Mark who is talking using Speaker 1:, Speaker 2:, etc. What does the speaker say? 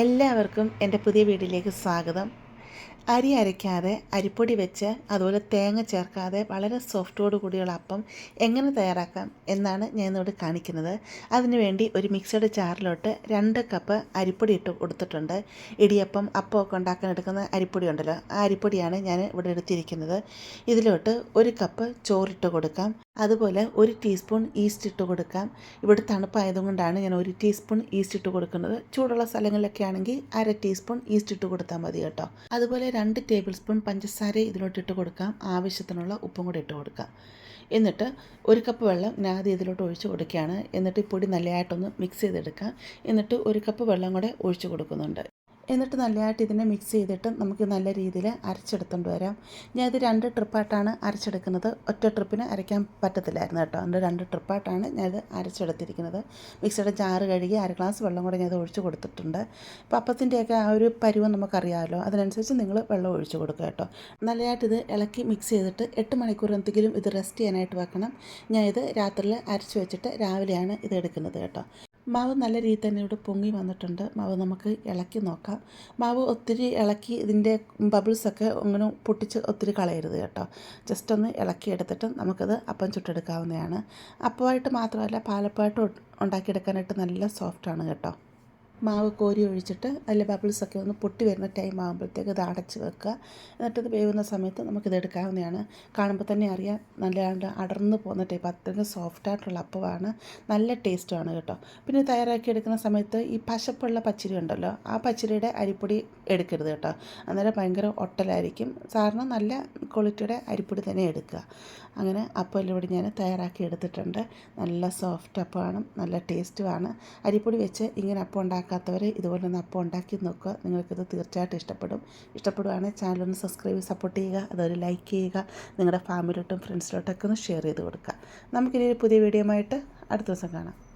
Speaker 1: എല്ലാവർക്കും എന്റെ പുതിയ വീട്ടിലേക്ക് സ്വാഗതം. അരി അരയ്ക്കാതെ അരിപ്പൊടി വെച്ച് അതുപോലെ തേങ്ങ ചേർക്കാതെ വളരെ സോഫ്റ്റോട് കൂടിയുള്ള അപ്പം എങ്ങനെ തയ്യാറാക്കാം എന്നാണ് ഞാൻ ഇന്നിവിടെ കാണിക്കുന്നത്. അതിനുവേണ്ടി ഒരു മിക്സഡ് ചാറിലോട്ട് രണ്ട് കപ്പ് അരിപ്പൊടി ഇട്ട് കൊടുത്തിട്ടുണ്ട്. ഇടിയപ്പം അപ്പമൊക്കെ ഉണ്ടാക്കാൻ എടുക്കുന്ന അരിപ്പൊടി ഉണ്ടല്ലോ ആ അരിപ്പൊടിയാണ് ഞാൻ ഇവിടെ എടുത്തിരിക്കുന്നത്. ഇതിലോട്ട് ഒരു കപ്പ് ചോറിട്ട് കൊടുക്കാം. അതുപോലെ ഒരു ടീസ്പൂൺ ഈസ്റ്റ് ഇട്ട് കൊടുക്കാം. ഇവിടെ തണുപ്പായതുകൊണ്ടാണ് ഞാൻ ഒരു ടീസ്പൂൺ ഈസ്റ്റ് ഇട്ട് കൊടുക്കുന്നത്. ചൂടുള്ള സ്ഥലങ്ങളിലൊക്കെ ആണെങ്കിൽ അര ടീസ്പൂൺ ഈസ്റ്റ് ഇട്ട് കൊടുത്താൽ മതി കേട്ടോ. അതുപോലെ രണ്ട് ടേബിൾ സ്പൂൺ പഞ്ചസാര ഇതിലോട്ട് ഇട്ട് കൊടുക്കാം. ആവശ്യത്തിനുള്ള ഉപ്പും കൂടി ഇട്ട് കൊടുക്കാം. എന്നിട്ട് ഒരു കപ്പ് വെള്ളം ഞാതി ഇതിലോട്ട് ഒഴിച്ച് കൊടുക്കുകയാണ്. എന്നിട്ട് ഈ പൊടി നല്ലതായിട്ടൊന്ന് മിക്സ് ചെയ്തെടുക്കാം. എന്നിട്ട് ഒരു കപ്പ് വെള്ളം കൂടെ ഒഴിച്ച് കൊടുക്കുന്നുണ്ട്. എന്നിട്ട് നല്ലതായിട്ട് ഇതിനെ മിക്സ് ചെയ്തിട്ട് നമുക്ക് നല്ല രീതിയിൽ അരച്ചെടുത്തുകൊണ്ട് വരാം. ഞാൻ ഇത് രണ്ട് ട്രിപ്പായിട്ടാണ് അരച്ചെടുക്കുന്നത്. ഒറ്റ ട്രിപ്പിന് അരയ്ക്കാൻ പറ്റത്തില്ലായിരുന്നു കേട്ടോ. അതിന്റെ രണ്ട് ട്രിപ്പായിട്ടാണ് ഞാൻ ഇത് അരച്ചെടുത്തിരിക്കുന്നത്. മിക്സിയുടെ ജാറ് കഴുകി അര ഗ്ലാസ് വെള്ളം കൂടെ ഞാൻ ഇത് ഒഴിച്ച് കൊടുത്തിട്ടുണ്ട്. അപ്പോൾ അപ്പത്തിന്റെയൊക്കെ ആ ഒരു പരുവം നമുക്കറിയാമല്ലോ അതിനനുസരിച്ച് നിങ്ങൾ വെള്ളം ഒഴിച്ച് കൊടുക്കുക കേട്ടോ. നല്ലതായിട്ട് ഇത് ഇളക്കി മിക്സ് ചെയ്തിട്ട് എട്ട് മണിക്കൂർ എന്തെങ്കിലും ഇത് റെസ്റ്റ് ചെയ്യാനായിട്ട് വെക്കണം. ഞാൻ ഇത് രാത്രിയിൽ അരച്ച് വെച്ചിട്ട് രാവിലെയാണ് ഇത് എടുക്കുന്നത് കേട്ടോ. മാവ് നല്ല രീതിയിൽ തന്നെ ഇവിടെ പൊങ്ങി വന്നിട്ടുണ്ട്. മാവ് നമുക്ക് ഇളക്കി നോക്കാം. മാവ് ഒത്തിരി ഇളക്കി ഇതിന്റെ ബബിൾസൊക്കെ അങ്ങനെ പൊട്ടിച്ച് ഒത്തിരി കളയരുത് കേട്ടോ. ജസ്റ്റ് ഒന്ന് ഇളക്കി എടുത്തിട്ട് നമുക്കത് അപ്പം ചുട്ടെടുക്കാവുന്നതാണ്. അപ്പമായിട്ട് മാത്രമല്ല പാലപ്പമായിട്ട് ഉണ്ടാക്കിയെടുക്കാനായിട്ട് നല്ല സോഫ്റ്റാണ് കേട്ടോ. മാവ് കോരി ഒഴിച്ചിട്ട് അതിൽ ബബിൾസൊക്കെ ഒന്ന് പൊട്ടി വരുന്ന ടൈം ആകുമ്പോഴത്തേക്ക് ഇത് അടച്ച് വെക്കുക. എന്നിട്ടത് വേവുന്ന സമയത്ത് നമുക്കിത് എടുക്കാവുന്നതാണ്. കാണുമ്പോൾ തന്നെ അറിയാം നല്ല അടർന്ന് പോകുന്ന ടൈപ്പ് അത്രയും സോഫ്റ്റായിട്ടുള്ള അപ്പമാണ്. നല്ല ടേസ്റ്റുമാണ് കേട്ടോ. പിന്നെ തയ്യാറാക്കി എടുക്കുന്ന സമയത്ത് ഈ പശപ്പുള്ള പച്ചരി ഉണ്ടല്ലോ ആ പച്ചരിയുടെ അരിപ്പൊടി എടുക്കരുത് കേട്ടോ. അന്നേരം ഭയങ്കര ഒട്ടലായിരിക്കും. സാറിന് നല്ല ക്വാളിറ്റിയുടെ അരിപ്പൊടി തന്നെ എടുക്കുക. അങ്ങനെ അപ്പം ഇവിടെ ഞാൻ തയ്യാറാക്കി എടുത്തിട്ടുണ്ട്. നല്ല സോഫ്റ്റ് അപ്പമാണ് നല്ല ടേസ്റ്റുമാണ് അരിപ്പൊടി വെച്ച് ഇങ്ങനെ അപ്പം ഉണ്ടാക്കാത്തവർ ഇതുപോലെ ഒന്ന് അപ്പം ഉണ്ടാക്കി നോക്കുക. നിങ്ങൾക്കിത് തീർച്ചയായിട്ടും ഇഷ്ടപ്പെടും. ഇഷ്ടപ്പെടുവാണെങ്കിൽ ചാനലൊന്ന് സബ്സ്ക്രൈബ് സപ്പോർട്ട് ചെയ്യുക. അതൊരു ലൈക്ക് ചെയ്യുക. നിങ്ങളുടെ ഫാമിലിയോട്ടും ഫ്രണ്ട്സിലോട്ടൊക്കെ ഒന്ന് ഷെയർ ചെയ്ത് കൊടുക്കുക. നമുക്കിനി ഒരു പുതിയ വീഡിയോ ആയിട്ട് അടുത്ത ദിവസം കാണാം.